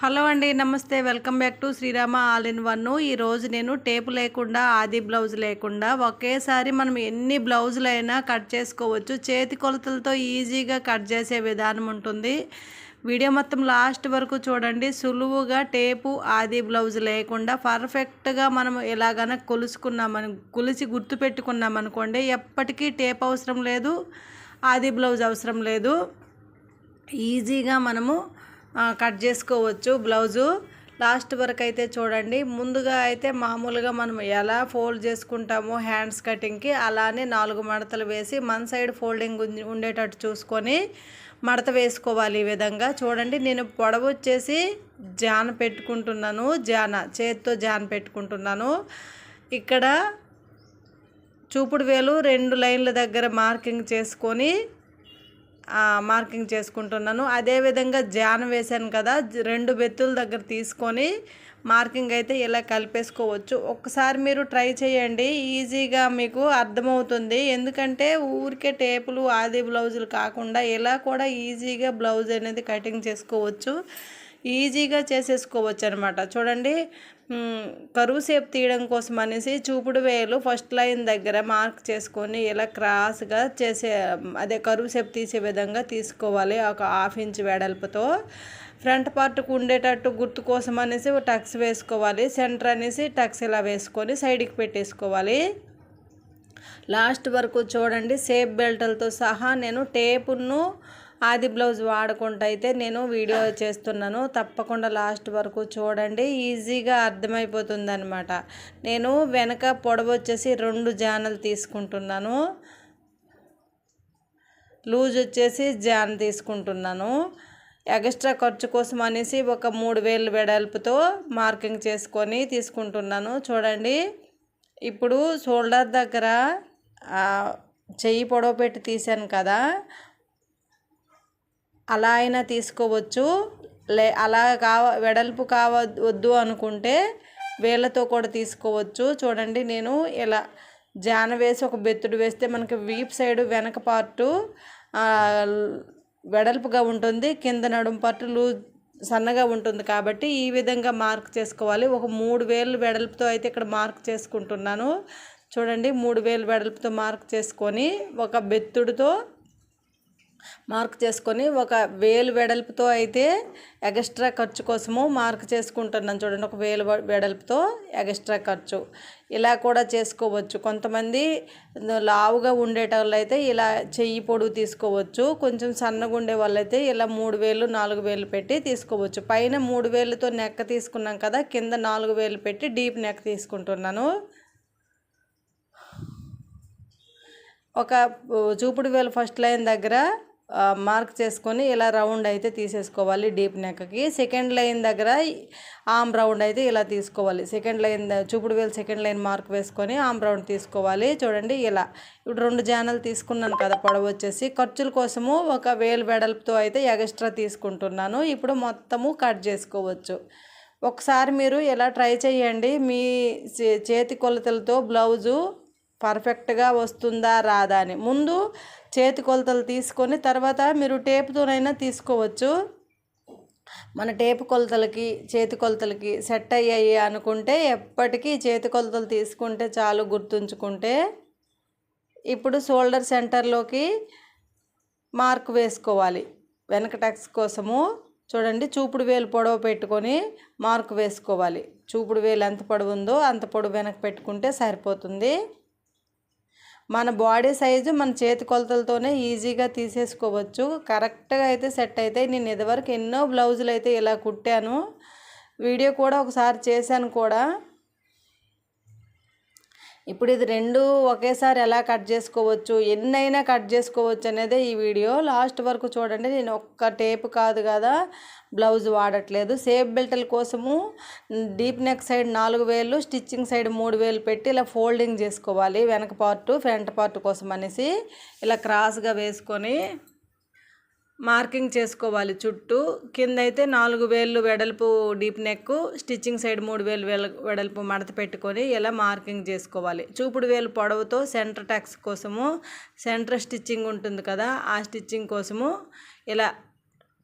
Hello అండి నమస్తే. Welcome back to Srirama all in one. ఈరోజు నేను టేపు లేకుండా ఆది బ్లౌజ్ లేకుండా ఒకేసారి మనం ఎన్ని బ్లౌజులు అయినా కట్ చేసుకోవచ్చు. చేతి కొలతలతో ఈజీగా కట్ చేసే విధానం ఉంటుంది. వీడియో మొత్తం లాస్ట్ వరకు చూడండి. సులువుగా టేపు ఆది బ్లౌజ్ లేకుండా పర్ఫెక్ట్గా మనం ఎలాగైనా కొలుసుకున్నామని కొలిసి గుర్తు ఎప్పటికీ టేప్ అవసరం లేదు ఆది బ్లౌజ్ అవసరం లేదు. ఈజీగా మనము కట్ చేసుకోవచ్చు బ్లౌజు. లాస్ట్ వరకు అయితే చూడండి. ముందుగా అయితే మామూలుగా మనం ఎలా ఫోల్డ్ చేసుకుంటామో హ్యాండ్స్ కటింగ్కి అలానే నాలుగు మడతలు వేసి మన సైడ్ ఫోల్డింగ్ ఉండేటట్టు చూసుకొని మడత వేసుకోవాలి ఈ విధంగా. చూడండి నేను పొడవు వచ్చేసి జాన పెట్టుకుంటున్నాను. జాన చేతితో జాన పెట్టుకుంటున్నాను. ఇక్కడ చూపుడు వేలు రెండు లైన్ల దగ్గర మార్కింగ్ చేసుకొని మార్కింగ్ చేసుకుంటున్నాను. అదేవిధంగా జాన్ వేశాను కదా రెండు బెత్తుల దగ్గర తీసుకొని మార్కింగ్ అయితే ఇలా కలిపేసుకోవచ్చు. ఒక్కసారి మీరు ట్రై చేయండి ఈజీగా మీకు అర్థమవుతుంది. ఎందుకంటే ఊరికే టేపులు ఆది బ్లౌజులు కాకుండా ఇలా కూడా ఈజీగా బ్లౌజ్ అనేది కటింగ్ చేసుకోవచ్చు. ఈజీగా చేసేసుకోవచ్చు అనమాట చూడండి కరువు సేపు తీయడం కోసం అనేసి చూపుడు వేలు ఫస్ట్ లైన్ దగ్గర మార్క్ చేసుకొని ఇలా క్రాస్గా చేసే అదే కరువు సేపు తీసే విధంగా తీసుకోవాలి ఒక హాఫ్ ఇంచ్ వెడల్పుతో. ఫ్రంట్ పార్ట్కు ఉండేటట్టు గుర్తు కోసం అనేసి టక్స్ వేసుకోవాలి. సెంటర్ అనేసి టక్స్ ఇలా వేసుకొని సైడ్కి పెట్టేసుకోవాలి. లాస్ట్ వరకు చూడండి సేఫ్ బెల్ట్లతో సహా నేను టేపును ఆది బ్లౌజ్ వాడుకుంటూ అయితే నేను వీడియో చేస్తున్నాను. తప్పకుండా లాస్ట్ వరకు చూడండి. ఈజీగా అర్థమైపోతుంది అనమాట నేను వెనక పొడవు వచ్చేసి రెండు జానలు తీసుకుంటున్నాను. లూజ్ వచ్చేసి జాన్ తీసుకుంటున్నాను. ఎక్స్ట్రా ఖర్చు కోసం అనేసి ఒక మూడు వేలు వెడల్పుతో మార్కింగ్ చేసుకొని తీసుకుంటున్నాను. చూడండి. ఇప్పుడు షోల్డర్ దగ్గర చెయ్యి పొడవు పెట్టి తీసాను కదా. అలా అయినా తీసుకోవచ్చు. లే అలా కావ వెడల్పు కావ వద్దు అనుకుంటే వేళ్ళతో కూడా తీసుకోవచ్చు. చూడండి నేను ఇలా జాన వేసి ఒక బెత్తుడు వేస్తే మనకి వీప్ సైడ్ వెనక పార్టు వెడల్పుగా ఉంటుంది. కింద నడుము పార్టు లూజ్ సన్నగా ఉంటుంది. కాబట్టి ఈ విధంగా మార్క్ చేసుకోవాలి. ఒక మూడు వేలు వెడల్పుతో అయితే ఇక్కడ మార్క్ చేసుకుంటున్నాను. చూడండి మూడు వేలు వెడల్పుతో మార్క్ చేసుకొని ఒక బెత్తుడితో మార్క్ చేసుకొని ఒక వేలు వెడల్పుతో అయితే ఎగస్ట్రా ఖర్చు కోసము మార్క్ చేసుకుంటున్నాను చూడండి ఒక వేలు వెడల్పుతో ఎగస్ట్రా ఖర్చు. ఇలా కూడా చేసుకోవచ్చు. కొంతమంది లావుగా ఉండేటోళ్ళు అయితే ఇలా చెయ్యి పొడుగు తీసుకోవచ్చు. కొంచెం సన్నగా ఉండే వాళ్ళైతే ఇలా మూడు వేలు నాలుగు వేలు పెట్టి తీసుకోవచ్చు. పైన మూడు వేలుతో నెక్క తీసుకున్నాం కదా కింద నాలుగు వేలు పెట్టి డీప్ నెక్ తీసుకుంటున్నాను. ఒక చూపుడు వేలు ఫస్ట్ లైన్ దగ్గర మార్క్ చేసుకొని ఇలా రౌండ్ అయితే తీసేసుకోవాలి డీప్ నెక్కి. సెకండ్ లైన్ దగ్గర ఆమ్ రౌండ్ అయితే ఇలా తీసుకోవాలి. సెకండ్ లైన్ చూపుడు వేలు సెకండ్ లైన్ మార్క్ వేసుకొని ఆమ్ రౌండ్ తీసుకోవాలి. చూడండి ఇలా. ఇప్పుడు రెండు జానలు తీసుకున్నాను కదా పొడవు వచ్చేసి. ఖర్చుల కోసము ఒక వేలు వెడల్పుతో అయితే ఎక్స్ట్రా తీసుకుంటున్నాను. ఇప్పుడు మొత్తము కట్ చేసుకోవచ్చు. ఒకసారి మీరు ఇలా ట్రై చేయండి. మీ చే- చేతి కొలతలతో బ్లౌజు పర్ఫెక్ట్గా వస్తుందా రాదా అని. ముందు చేతి కొలతలు తీసుకొని తర్వాత మీరు టేపుతోనైనా తీసుకోవచ్చు. మన టేపు కొలతలకి చేతి కొలతలకి సెట్ అయ్యాయి అనుకుంటే ఎప్పటికీ చేతి కొలతలు తీసుకుంటే చాలు గుర్తుంచుకుంటే. ఇప్పుడు షోల్డర్ సెంటర్లోకి మార్క్ వేసుకోవాలి. వెనక టక్స్ కోసము చూడండి చూపుడు వేలు పొడవు పెట్టుకొని మార్క్ వేసుకోవాలి. చూపుడు వేలు ఎంత పొడవు ఉందో అంత పొడవు వెనక పెట్టుకుంటే సరిపోతుంది. మన బాడీ సైజు మన చేతి కొలతలతోనే ఈజీగా తీసేసుకోవచ్చు. కరెక్ట్గా అయితే సెట్ అయితే నేను ఇదివరకు ఎన్నో బ్లౌజులు అయితే ఇలా కుట్టాను. వీడియో కూడా ఒకసారి చేశాను కూడా. ఇప్పుడు ఇది రెండు ఒకేసారి ఎలా కట్ చేసుకోవచ్చు ఎన్నైనా కట్ చేసుకోవచ్చు అనేది ఈ వీడియో. లాస్ట్ వరకు చూడండి నేను ఒక్క టేప్ కాదు కదా బ్లౌజ్ వాడట్లేదు. సేఫ్ బెల్ట్ల కోసము డీప్ నెక్ సైడ్ నాలుగు వేలు స్టిచ్చింగ్ సైడ్ మూడు వేలు పెట్టి ఇలా ఫోల్డింగ్ చేసుకోవాలి వెనక పార్టు ఫ్రంట్ పార్ట్ కోసం అనేసి. ఇలా క్రాస్గా వేసుకొని మార్కింగ్ చేసుకోవాలి చుట్టూ. కింద అయితే నాలుగు వేలు వెడల్పు డీప్ నెక్ స్టిచ్చింగ్ సైడ్ మూడు వేలు వేల వెడల్పు మడత పెట్టుకొని ఇలా మార్కింగ్ చేసుకోవాలి. చూపుడు వేలు పొడవుతో సెంటర్ టక్స్ కోసము సెంటర్ స్టిచ్చింగ్ ఉంటుంది కదా ఆ స్టిచ్చింగ్ కోసము ఇలా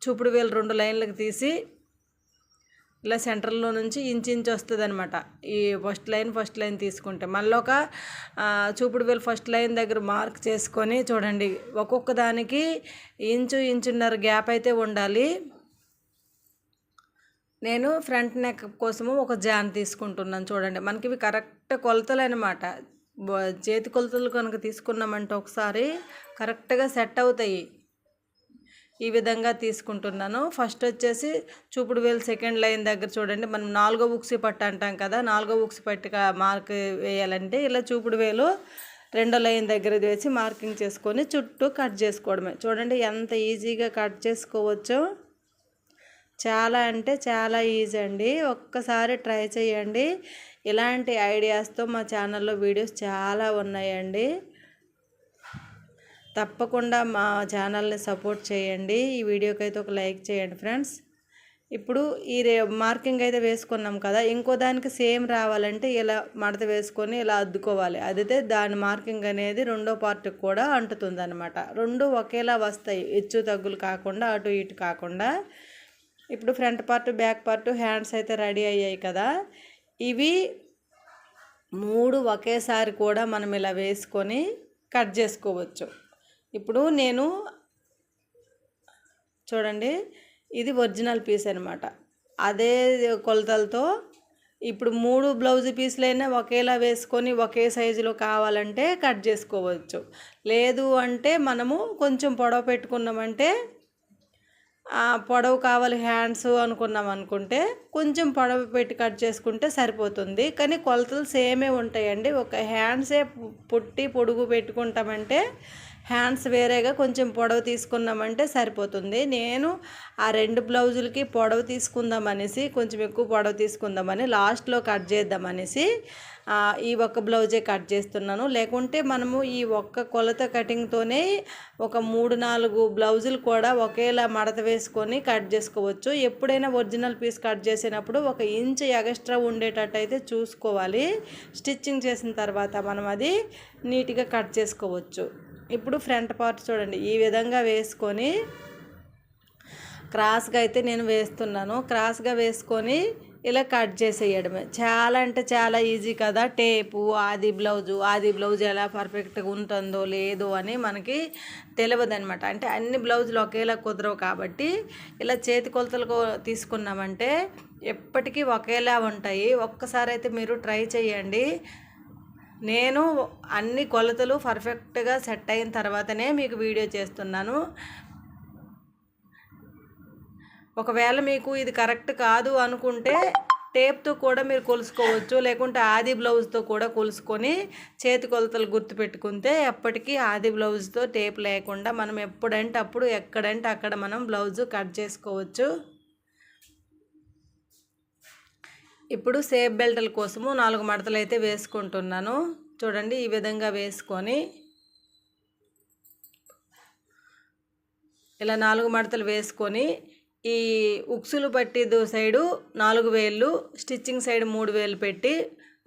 చూపుడు వేలు రెండు లైన్లకు తీసి ఇలా సెంటర్లో నుంచి ఇంచు ఇంచు వస్తుంది అనమాట ఈ ఫస్ట్ లైన్ ఫస్ట్ లైన్ తీసుకుంటే మళ్ళీ ఒక చూపుడు వేలు ఫస్ట్ లైన్ దగ్గర మార్క్ చేసుకొని చూడండి. ఒక్కొక్క దానికి ఇంచు ఇంచున్నర గ్యాప్ అయితే ఉండాలి. నేను ఫ్రంట్ నెక్ కోసము ఒక జాన్ తీసుకుంటున్నాను చూడండి. మనకి ఇవి కరెక్ట్ కొలతలు అనమాట చేతి కొలతలు కనుక తీసుకున్నామంటే ఒకసారి కరెక్ట్గా సెట్ అవుతాయి. ఈ విధంగా తీసుకుంటున్నాను. ఫస్ట్ వచ్చేసి చూపుడు వేలు సెకండ్ లైన్ దగ్గర చూడండి. మనం నాలుగో ఉక్సి పట్టు అంటాం కదా నాలుగో ఉక్సి పట్టుగా మార్క్ వేయాలంటే ఇలా చూపుడు వేలు రెండో లైన్ దగ్గర వేసి మార్కింగ్ చేసుకొని చుట్టూ కట్ చేసుకోవడమే. చూడండి ఎంత ఈజీగా కట్ చేసుకోవచ్చో. చాలా అంటే చాలా ఈజీ అండి. ఒక్కసారి ట్రై చేయండి. ఇలాంటి ఐడియాస్తో మా ఛానల్లో వీడియోస్ చాలా ఉన్నాయండి. తప్పకుండా మా ఛానల్ని సపోర్ట్ చేయండి. ఈ వీడియోకి అయితే ఒక లైక్ చేయండి ఫ్రెండ్స్. ఇప్పుడు ఈ రే మార్కింగ్ అయితే వేసుకున్నాం కదా ఇంకో దానికి సేమ్ రావాలంటే ఇలా మడత వేసుకొని ఇలా అద్దుకోవాలి. అదితే దాని మార్కింగ్ అనేది రెండో పార్ట్కి కూడా అంటుతుంది అనమాట రెండు ఒకేలా వస్తాయి హెచ్చు తగ్గులు కాకుండా అటు ఇటు కాకుండా. ఇప్పుడు front part back part hands అయితే రెడీ అయ్యాయి కదా. ఇవి మూడు ఒకేసారి కూడా మనం ఇలా వేసుకొని కట్ చేసుకోవచ్చు. ఇప్పుడు నేను చూడండి ఇది ఒరిజినల్ పీస్ అనమాట అదే కొలతలతో ఇప్పుడు మూడు బ్లౌజ్ పీసులైనా ఒకేలా వేసుకొని ఒకే సైజులో కావాలంటే కట్ చేసుకోవచ్చు. లేదు అంటే మనము కొంచెం పొడవ పెట్టుకున్నామంటే పొడవు కావాలి హ్యాండ్స్ అనుకున్నాం అనుకుంటే కొంచెం పొడవు పెట్టి కట్ చేసుకుంటే సరిపోతుంది. కానీ కొలతలు సేమే ఉంటాయండి. ఒక హ్యాండ్సే పుట్టి పొడుగు పెట్టుకుంటామంటే హ్యాండ్స్ వేరేగా కొంచెం పొడవు తీసుకున్నామంటే సరిపోతుంది. నేను ఆ రెండు బ్లౌజులకి పొడవు తీసుకుందాం అనేసి కొంచెం ఎక్కువ పొడవు తీసుకుందామని లాస్ట్లో కట్ చేద్దామనేసి ఈ ఒక్క బ్లౌజే కట్ చేస్తున్నాను. లేకుంటే మనము ఈ ఒక్క కొలత కటింగ్తోనే ఒక మూడు నాలుగు బ్లౌజులు కూడా ఒకేలా మడత వేసుకొని కట్ చేసుకోవచ్చు. ఎప్పుడైనా ఒరిజినల్ పీస్ కట్ చేసినప్పుడు ఒక ఇంచ్ ఎగస్ట్రా ఉండేటట్టు అయితే చూసుకోవాలి. స్టిచ్చింగ్ చేసిన తర్వాత మనం అది నీట్గా కట్ చేసుకోవచ్చు. ఇప్పుడు ఫ్రంట్ పార్ట్ చూడండి. ఈ విధంగా వేసుకొని క్రాస్గా అయితే నేను వేస్తున్నాను. క్రాస్గా వేసుకొని ఇలా కట్ చేసేయడమే. చాలా అంటే చాలా ఈజీ కదా. టేపు ఆది బ్లౌజు ఆది బ్లౌజ్ ఎలా పర్ఫెక్ట్గా ఉంటుందో లేదో అని మనకి తెలియదు అనమాట అంటే అన్ని బ్లౌజులు ఒకేలా కుదరవు కాబట్టి ఇలా చేతి కొలతలు తీసుకున్నామంటే ఎప్పటికీ ఒకేలా ఉంటాయి. ఒక్కసారి అయితే మీరు ట్రై చేయండి. నేను అన్ని కొలతలు పర్ఫెక్ట్గా సెట్ అయిన తర్వాతనే మీకు వీడియో చేస్తున్నాను. ఒకవేళ మీకు ఇది కరెక్ట్ కాదు అనుకుంటే టేప్తో కూడా మీరు కొలుసుకోవచ్చు లేకుంటే ఆది బ్లౌజ్తో కూడా కొలుసుకొని చేతి కొలతలు గుర్తుపెట్టుకుంటే ఎప్పటికీ ఆది బ్లౌజ్తో టేప్ లేకుండా మనం ఎప్పుడంటే అప్పుడు ఎక్కడంటే అక్కడ మనం బ్లౌజ్ కట్ చేసుకోవచ్చు. ఇప్పుడు సేఫ్ బెల్ట్ల కోసము నాలుగు మడతలు అయితే వేసుకుంటున్నాను. చూడండి ఈ విధంగా వేసుకొని ఇలా నాలుగు మడతలు వేసుకొని ఈ ఉక్సులు పట్టిదు సైడు నాలుగు వేలు స్టిచ్చింగ్ సైడ్ మూడు వేలు పెట్టి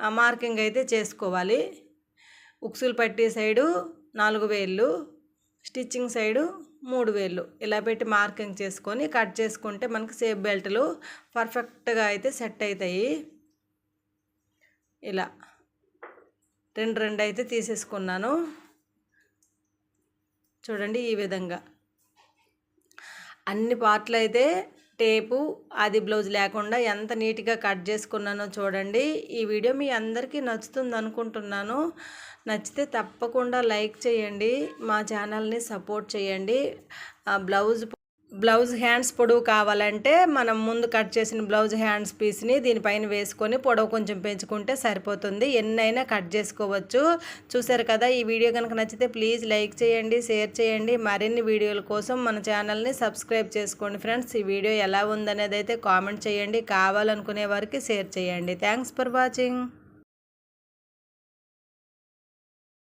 ఆ మార్కింగ్ అయితే చేసుకోవాలి. ఉక్సులు పట్టి సైడు నాలుగు వేలు స్టిచ్చింగ్ సైడు మూడు వేలు ఇలా పెట్టి మార్కింగ్ చేసుకొని కట్ చేసుకుంటే మనకి సేఫ్ బెల్ట్లు పర్ఫెక్ట్గా అయితే సెట్ అవుతాయి ఇలా రెండు రెండు అయితే తీసేసుకున్నాను. చూడండి ఈ విధంగా. అన్ని పార్ట్లు అయితే టేపు అది బ్లౌజ్ లేకుండా ఎంత నీట్గా కట్ చేసుకున్నానో చూడండి. ఈ వీడియో మీ అందరికీ నచ్చుతుంది అనుకుంటున్నాను నచ్చితే తప్పకుండా లైక్ చేయండి. మా ఛానల్ని సపోర్ట్ చేయండి. బ్లౌజ్ బ్లౌజ్ హ్యాండ్స్ పొడవు కావాలంటే మనం ముందు కట్ చేసిన బ్లౌజ్ హ్యాండ్స్ పీస్ని దీనిపైన వేసుకొని పొడవు కొంచెం పెంచుకుంటే సరిపోతుంది. ఎన్నైనా కట్ చేసుకోవచ్చు. చూసారు కదా ఈ వీడియో కనుక నచ్చితే ప్లీజ్ లైక్ చేయండి షేర్ చేయండి. మరిన్ని వీడియోల కోసం మన ఛానల్ని సబ్స్క్రైబ్ చేసుకోండి ఫ్రెండ్స్. ఈ వీడియో ఎలా ఉందనేది అయితే కామెంట్ చేయండి. కావాలనుకునే వారికి షేర్ చేయండి. Thanks for watching.